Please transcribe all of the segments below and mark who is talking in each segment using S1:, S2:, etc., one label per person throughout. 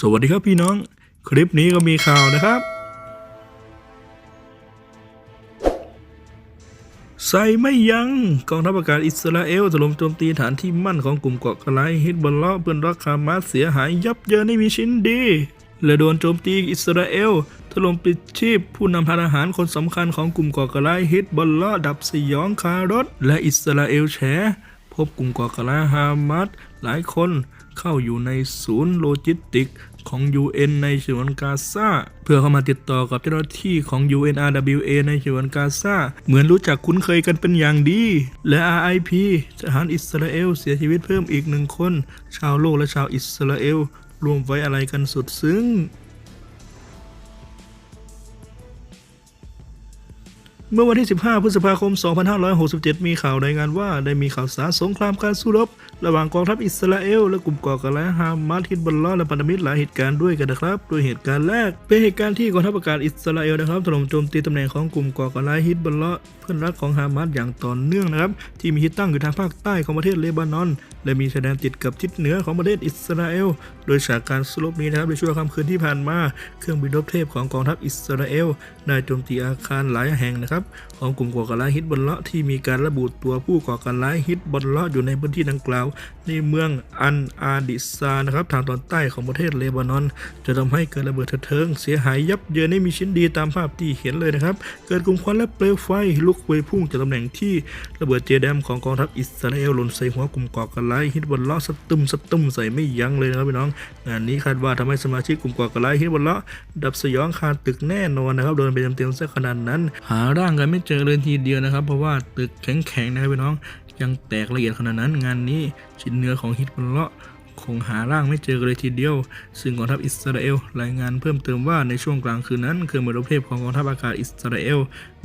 S1: สวัสดีครับพี่น้อง คลิปนี้ก็มีข่าวนะครับ ใส่ไม่ยัง้งกองทัพอากาศอิสราเอลถล่มโจมตีฐานที่มั่นของกลุ่มเกาะกลายฮิตบอลลาเพื่อนรักฮามาสเสียหายยับเยินไม่มีชิ้นดี และโดนโจมตีอิสราเอลถล่มปิดชีพผู้นำทานอาหารคนสำคัญของกลุ่มก่อการร้ายฮิตบอลลาดับสยองคารถ และอิสราเอลแฉพบกลุ่มก่อการร้ายฮามาสหลายคน เข้าอยู่ในศูนย์โลจิสติกของ UN ในฉนวนกาซาเพื่อเข้ามาติดต่อกับเจ้าหน้าที่ของ UNRWA ในฉนวนกาซาเหมือนรู้จักคุ้นเคยกันเป็นอย่างดี และ RIP ทหารอิสราเอลเสียชีวิตเพิ่มอีกหนึ่งคน ชาวโลกและชาวอิสราเอลรวมไว้อะไรกันสุดซึ้งเมื่อวันที่ 15 พฤษภาคม 2567 มีข่าวรายงานว่าได้มีข่าวสารสงครามการสู้รบ ระหว่างกองทัพอิสราเอลและกลุ่มก่อการร้ายฮามาสฮิตบอลลอและพันธมิตรหลายเหตุการณ์ด้วยกันนะครับ โดยเหตุการณ์แรก เป็นเหตุการณ์ที่กองทัพอากาศอิสราเอลนะครับถล่มโจมตีตำแหน่งของกลุ่มก่อการร้ายฮิตบอลลอเพื่อนรักของฮามาสอย่างต่อเนื่องนะครับ ที่มีที่ตั้งอยู่ทางภาคใต้ของประเทศเลบานอน และมีชายแดนติดกับทิศเหนือของประเทศอิสราเอล โดยฉากการสู้รบนี้นะครับในช่วงค่ำคืนที่ผ่านมาเครื่องบินรบเทพของกองทัพอิสราเอลได้โจมตีอาคารหลายแห่งนะครับของกลุ่มก่อการร้ายฮิตบอลลาะที่มีการระบุตัวผู้ก่อการร้ายฮิตบอลลาะอยู่ในพื้นที่ดังกล่าวในเมืองอันอาดิซานะครับทางตอนใต้ของประเทศเลบานอน จะทำให้เกิดระเบิดเถิงเสียหายยับเยินไม่มีชิ้นดีตามภาพที่เห็นเลยนะครับ เกิดกลุ่มควันและเปลวไฟลุกเวยพุ่งจากตำแหน่งที่ระเบิดเจแดมของกองทัพอิสราเอลหล่นใส่หัวกลุ่มก่อการร้ายฮิตบอลเลาะสตุ้มสตุ้มใส่ไม่ยั้งเลยนะครับพี่น้อง งานนี้คาดว่าทำให้สมาชิกกลุ่มก่อการร้ายฮิตบอลเลาะดับสยองคาตึกแน่นอนนะครับโดนไปเต็มๆซะขนาดนั้น หาร่างกันไม่เจอเลยทีเดียวนะครับ เพราะว่าตึกแข็งๆนะครับพี่น้อง ยังแตกละเอียดขนาดนั้นงานนี้ชิ้นเนื้อของฮิตบอลเลาะคงหาร่างไม่เจอเลยทีเดียว ซึ่งกองทัพอิสราเอลรายงานเพิ่มเติมว่าในช่วงกลางคืนนั้นเครื่องมือรบเทพของกองทัพอากาศอิสราเอล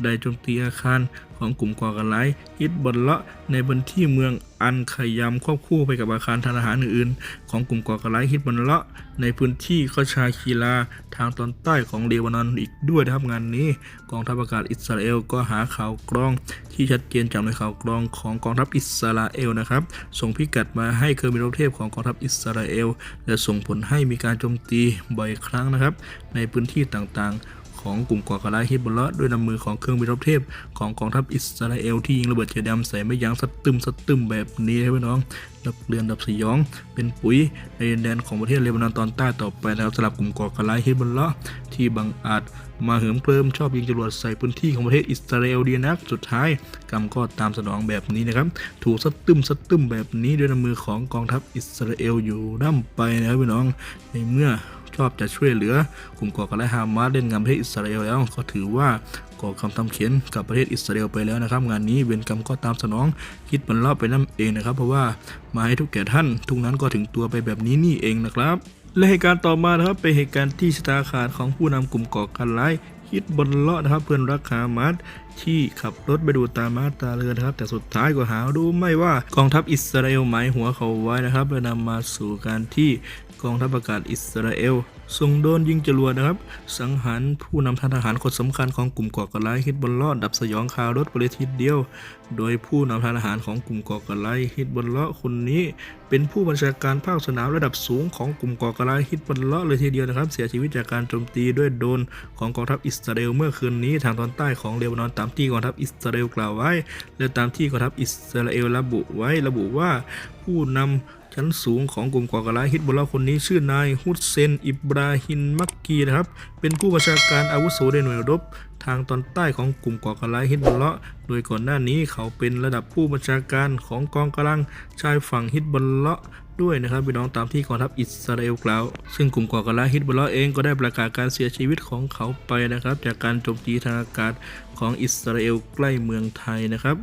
S1: ได้โจมตีอาคาร ของกลุ่มก่อการร้ายฮิตบอลเลาะในพื้นที่เมืองอันขยามควบคู่ไปกับอาคารทหารอื่นๆ ของกลุ่มก่อการร้ายฮิตบอลเลาะในพื้นที่คอชาคีลาทางตอนใต้ของเลบานอนอีกด้วยนะครับงานนี้ กองทัพอากาศอิสราเอลก็หาข่าวกรองที่ชัดเจนจากในข่าวกรองของกองทัพอิสราเอลนะครับ ส่งพิกัดมาให้เครื่องบินรบเทพของกองทัพอิสราเอลและส่งผลให้มีการโจมตีบ่อยครั้งนะครับ ในพื้นที่ต่างๆ ของกลุ่มก่อการร้ายฮิบลเลาะด้วยนำมือของเครื่องบินรบเทพของกองทัพอิสราเอลที่ยิงระเบิดเจดำใส่ไม่ยั้งสะตึมสะตึมแบบนี้ครับพี่น้องดับเรือนดับสยอง เป็นปุ๋ยในแดนของประเทศเลบานอนตอนใต้ต่อไปนะครับสำหรับกลุ่มก่อการร้ายฮิบลเลาะที่บังอาจมาเหิมเกริมชอบยิงจรวดใส่พื้นที่ของประเทศอิสราเอลดีนักสุดท้ายกรรมก็ตามสนองแบบนี้นะครับ ถูกสะตึมสะตึมแบบนี้ด้วยนำมือของกองทัพอิสราเอลอยู่ร่ำไปนะครับพี่น้องในเมื่อ อบจะช่วยเหลือกลุ่มก่อการร้ายฮามาสเล่นงานประเทศอิสราเอลแล้วก็ถือว่าก่อคำทำเขียนกับประเทศอิสราเอลไปแล้วนะครับ งานนี้เวรกรรมก็ตามสนอง คิดบรรลอบไปนั่นเองนะครับ เพราะว่ามาให้ทุกแก่ท่าน ทุกนั้นก็ถึงตัวไปแบบนี้นี่เองนะครับ และเหตุการณ์ต่อมานะครับเป็นเหตุการณ์ที่ชะตาขาดของผู้นำกลุ่มก่อการร้ายฮิตบนเลาะนะครับเพื่อนรักฮามาสที่ขับรถไปดูตามมาตาเรือนะครับ แต่สุดท้ายก็หารู้ไม่ว่ากองทัพอิสราเอลหมายหัวเขาไว้นะครับและนำมาสู่การที่ กองทัพอากาศอิสราเอลส่งโดนยิงจรวดนะครับ สังหารผู้นำทหารคนสำคัญของกลุ่มก่อการร้ายฮิตบอลเลาะดับสยองคารถไปเลยทีเดียว โดยผู้นำทหารของกลุ่มก่อการร้ายฮิตบอลเลาะคนนี้ เป็นผู้บัญชาการภาคสนามระดับสูงของกลุ่มก่อการร้ายฮิตบอลเลาะเลยทีเดียวนะครับ เสียชีวิตจากการโจมตีด้วยโดนของกองทัพอิสราเอลเมื่อคืนนี้ทางตอนใต้ของเลบานอนตามที่กองทัพอิสราเอลกล่าวไว้ และตามที่กองทัพอิสราเอลระบุไว้ระบุว่าผู้นำ ชั้นสูงของกลุ่มก่อการร้ายฮิตบอลลาะคนนี้ชื่อนายฮุสเซน อิบราฮิมมักกีนะครับ เป็นผู้บัญชาการอาวุโสในหน่วยรบ ทางตอนใต้ของกลุ่มก่อการร้ายฮิตบอลลาะโดยก่อนหน้านี้เขาเป็นระดับผู้บัญชาการของกองกำลังชายฝั่งฮิตบอลลาะด้วยนะครับพี่น้องตามที่กองทัพอิสราเอลกล่าว ซึ่งกลุ่มก่อการร้ายฮิตบอลลาะเองก็ได้ประกาศการเสียชีวิตของเขาไปนะครับ จากการโจมตีทางอากาศของอิสราเอลใกล้เมืองไทยนะครับ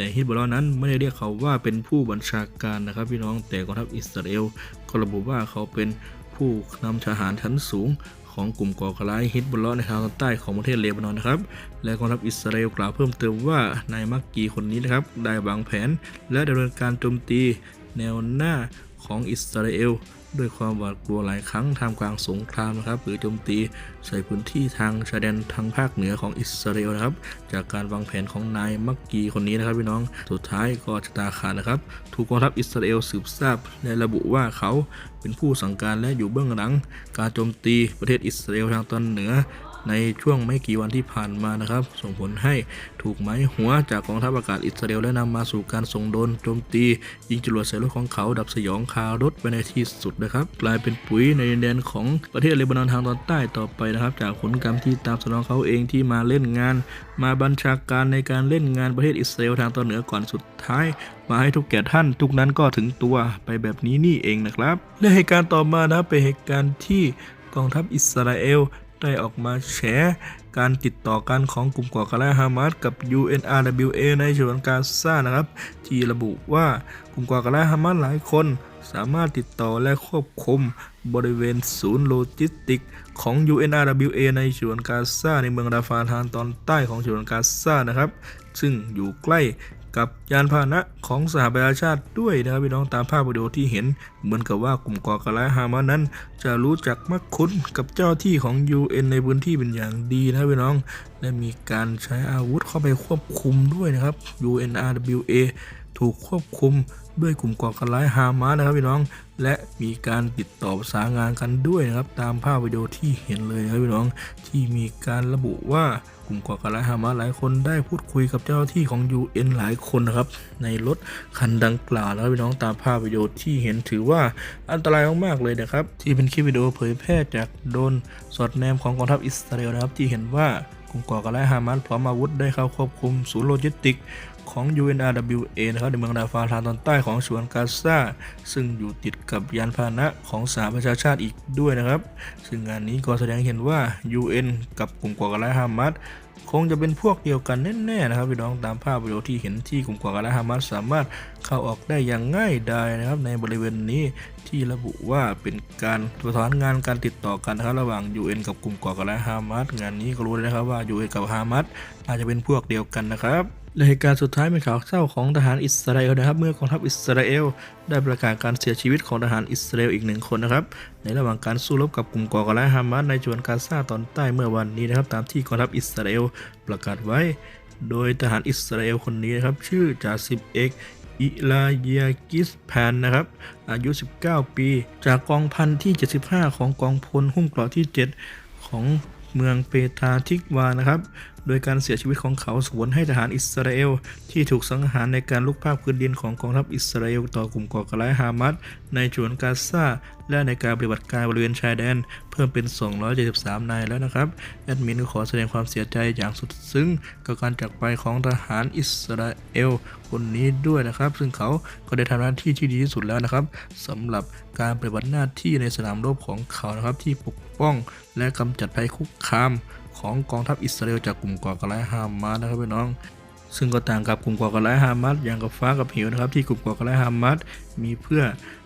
S1: แต่ฮิตบอลอนนั้นไม่ได้เรียกเขาว่าเป็นผู้บัญชาการนะครับพี่น้องแต่กองทัพอิสราเอลก็ระบุว่าเขาเป็นผู้นำทหารชั้นสูงของกลุ่มก่อการร้ายฮิตบลเลาะในทางตอนใต้ของประเทศเลบานอนนะครับ และกองทัพอิสราเอลกล่าวเพิ่มเติมว่านายมักกีคนนี้นะครับ ได้วางแผนและดำเนินการโจมตีแนวหน้า ของอิสราเอลด้วยความหวาดกลัวหลายครั้งท่ามกลางสงครามนะครับหรือโจมตีใส่พื้นที่ทางชายแดนทางภาคเหนือของอิสราเอลนะครับ จากการวางแผนของนายมักกีคนนี้นะครับพี่น้องสุดท้ายก็ชะตาขาดนะครับ ถูกกองทัพอิสราเอลสืบทราบและระบุว่าเขาเป็นผู้สั่งการและอยู่เบื้องหลัง การโจมตีประเทศอิสราเอลทางตอนเหนือ ในช่วงไม่กี่วันที่ผ่านมานะครับ ส่งผลให้ถูกไม้หัวจากกองทัพอากาศอิสราเอลและนำมาสู่การส่งโดนโจมตี ยิงจรวดใส่รถของเขาดับสยองคารถไปในที่สุดนะครับ กลายเป็นปุ๋ยในแดนของประเทศเลบานอนทางตอนใต้ต่อไปนะครับ จากผลกรรมที่ตามสนองเขาเองที่มาเล่นงาน มาบัญชาการในการเล่นงานประเทศอิสราเอลทางตอนเหนือก่อนสุดท้ายมาให้ทุกแก่ท่านทุกนั้นก็ถึงตัวไปแบบนี้นี่เองนะครับและเหตุการณ์ต่อมานะเป็นเหตุการณ์ที่กองทัพอิสราเอล ได้ออกมาแฉการติดต่อกันของกลุ่มก่อการร้ายฮามาสกับ UNRWA ในฉนวนกาซานะครับ ที่ระบุว่ากลุ่มก่อการร้ายฮามาสหลายคน สามารถติดต่อและควบคุมบริเวณศูนย์โลจิสติกของ UNRWA ในฉนวนกาซาในเมืองราฟาทางตอนใต้ของฉนวนกาซานะครับ ซึ่งอยู่ใกล้ กับยานพาหนะของสหประชาชาติด้วยนะครับพี่น้องตามภาพวิดีโอที่เห็น เหมือนกับว่ากลุ่มก่อการร้ายฮามาสนั้น จะรู้จักมักคุ้นกับเจ้าที่ของ UN ในพื้นที่เป็นอย่างดีนะครับพี่น้องและมีการใช้อาวุธเข้าไปควบคุมด้วยนะครับ UNRWA ถูกควบคุมด้วยกลุ่มก่อการร้ายฮามาสนะครับพี่น้อง และมีการติดต่อประสานงานกันด้วยนะครับ ตามภาพวิดีโอที่เห็นเลยนะครับพี่น้องที่มีการระบุว่ากลุ่มก่อการร้ายฮามาสหลายคนได้พูดคุยกับเจ้าหน้าที่ของ UN หลายคนนะครับ ในรถคันดังกล่าวนะครับพี่น้องตามภาพวิดีโอที่เห็นถือว่าอันตรายมากๆเลยนะครับ ที่เป็นคลิปวิดีโอเผยแพร่จากโดนสอดแนมของกองทัพอิสราเอลนะครับที่เห็นว่า กลุ่มก่อการร้ายฮามาสพร้อมอาวุธได้เข้าควบคุมศูนย์โลจิสติกของ UNRWA นะครับในเมืองดาฟาทางตอนใต้ของฉนวนกาซาซึ่งอยู่ติดกับยานพาหนะของสหประชาชาติอีกด้วยนะครับ ซึ่งงานนี้ก็แสดงเห็นว่า UN กับกลุ่มก่อการร้ายฮามาส คงจะเป็นพวกเดียวกันแน่ๆนะครับพี่น้องตามภาพวิดีโอที่เห็นที่กลุ่มก่อการร้ายฮามาสสามารถเข้าออกได้อย่างง่ายดายนะครับ ในบริเวณนี้ที่ระบุว่าเป็นการประสานงานการติดต่อกันนะครับระหว่าง UN กับกลุ่มก่อการร้ายฮามาสงานนี้ก็รู้เลยนะครับว่า UN กับฮามาสอาจจะเป็นพวกเดียวกันนะครับ และเหตุการณ์สุดท้ายเป็นข่าวเศร้าของทหารอิสราเอลนะครับ เมื่อกองทัพอิสราเอลได้ประกาศการเสียชีวิตของทหารอิสราเอลอีกหนึ่งคนนะครับ ในระหว่างการสู้รบกับกลุ่มก่อการร้ายฮามาสในจวนกาซาตอนใต้เมื่อวันนี้นะครับ ตามที่กองทัพอิสราเอลประกาศไว้ โดยทหารอิสราเอลคนนี้นะครับ ชื่อจ่าสิบเอกอิลาเยียกิสแพนนะครับ อายุ 19 ปี จากกองพันที่ 75 ของกองพลหุ้มเกราะที่ 7 ของเมืองเปตาทิกวานะครับ โดยการเสียชีวิตของเขาสวนให้ทหารอิสราเอล ที่ถูกสังหารในการลุกภาคพื้นดินของกองทัพอิสราเอลต่อกลุ่มก่อการร้ายฮามาสในฉวนกาซาและในการปฏิบัติการบริเวณชายแดน เพิ่มเป็น 273 นายแล้วนะครับ แอดมินขอแสดงความเสียใจอย่างสุดซึ้งกับการจากไปของทหารอิสราเอล คนนี้ด้วยนะครับ ซึ่งเขาก็ได้ทำหน้าที่ที่ดีที่สุดแล้วนะครับสำหรับการปฏิบัติหน้าที่ในสนามรบของเขานะครับที่ปกป้องและกำจัดภัยคุกคาม ของกองทัพอิสราเอลจากกลุ่มก่อการร้ายฮามาสนะครับพี่น้อง ซึ่งก็ต่างกับกลุ่มก่อการร้ายฮามาสอย่างกับฟ้ากับเหวนะครับที่กลุ่มก่อการร้ายฮามาสมีเพื่อ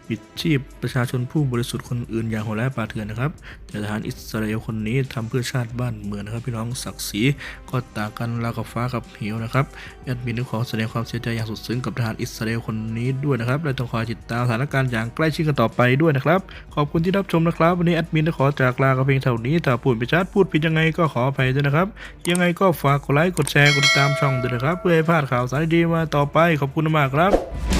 S1: ปิดชีพประชาชนผู้บริสุทธิ์คนอื่นอย่างโหดร้ายป่าเถื่อนนะครับแต่ทหารอิสราเอลคนนี้ทำเพื่อชาติบ้านเมืองนะครับ พี่น้องศักดิ์ศรีก็ต่างกันราวกับฟ้ากับเหวนะครับแอดมินขอแสดงความเสียใจอย่างสุดซึ้งกับทหารอิสราเอลคนนี้ด้วยนะครับและต้องคอยติดตามสถานการณ์อย่างใกล้ชิดกันต่อไปด้วยนะครับ ขอบคุณที่รับชมนะครับ วันนี้แอดมินขอจากลากับเพียงเท่านี้ถ้าพูดไปชัดพูดผิดยังไงก็ขออภัยด้วยนะครับ ยังไงก็ฝากกดไลค์กดแชร์กดติดตามช่องด้วยนะครับ เพื่อให้พลาดข่าวสารดีมาต่อไปขอบคุณมากครับ